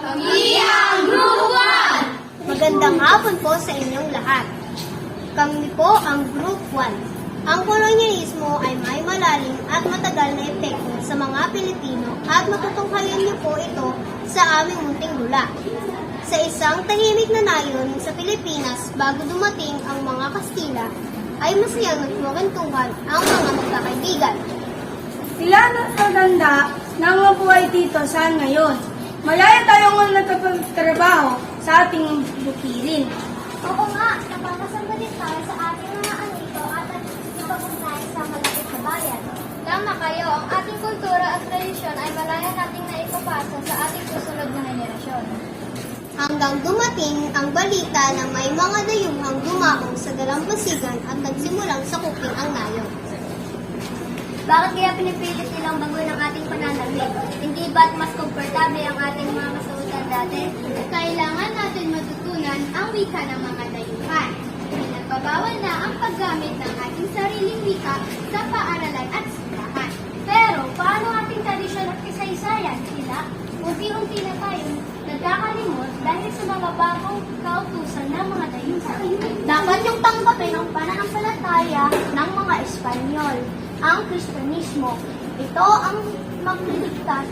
Kami ang Group Magandang hapon po sa inyong lahat. Kami po ang Group 1. Ang kolonyalismo ay may malalim at matagal na epekto sa mga Pilipino at matutunghayan niyo po ito sa aming munting dula. Sa isang tahimik na nayon sa Pilipinas bago dumating ang mga Kastila, ay masayang nagkumantungan ang mga magkakaibigan. Sila nagtaganda na mga buhay dito saan ngayon. Malaya tayong nagkapagtrabaho sa ating bukirin. Oo nga, napapasamba din tayo sa ating mga anito at ipagpuntahan sa malapit na bayan. Tama kayo, ang ating kultura at tradisyon ay malaya nating naipapasa sa ating susunod na henerasyon. Hanggang dumating ang balita na may mga dayuhang dumaong sa dalampasigan at nagsimulang sakupin ang nayon. Bakit kaya pinipilit nilang baguhin ang ating pananamit? Hindi ba't mas komportable ang ating mga kasuotan dati? Kailangan natin matutunan ang wika ng mga dayuhan. Pinagbabawal na ang paggamit ng ating sariling wika sa paaralan at simbahan. Pero paano ating tradisyon at kasaysayan? Sila, unti-unti na tayong nagkakalimot dahil sa mga bagong kautusan ng mga dayuhan. Dapat yung tanggapin ang pananampalataya ng mga Espanyol, ang Kristiyanismo. Ito ang magliligtas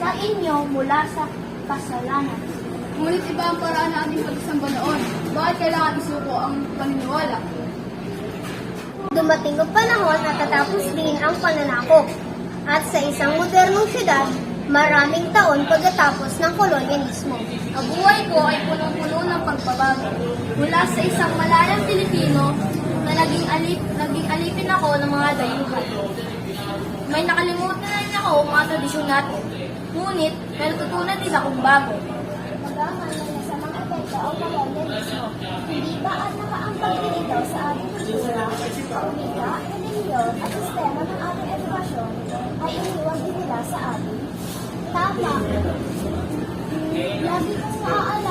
sa inyo mula sa kasalanan. Ngunit iba ang paraan ng ating pagsamba noon. Bakit kailangan isuko ang paniniwala? Dumating ang panahon at tatapos din ang pananakop. At sa isang modernong syudad, maraming taon pagkatapos ng kolonyalismo. Ang buhay ko ay punong-puno ng pagbabago. Mula sa isang malayang Pilipino na naging, alip, naging alipin ako ng mga dayuhan. May nakalimutan na rin ako ang mga tradisyon natin. Ngunit, may natutunan din akong bago. Magaman na sa mga epekto o kolonyalismo, hindi ba at din ito sa ating kultura, wika, reliyon sistema ng ating edukasyon ay iniwan sa atin? Tama. Lagi kong naaalala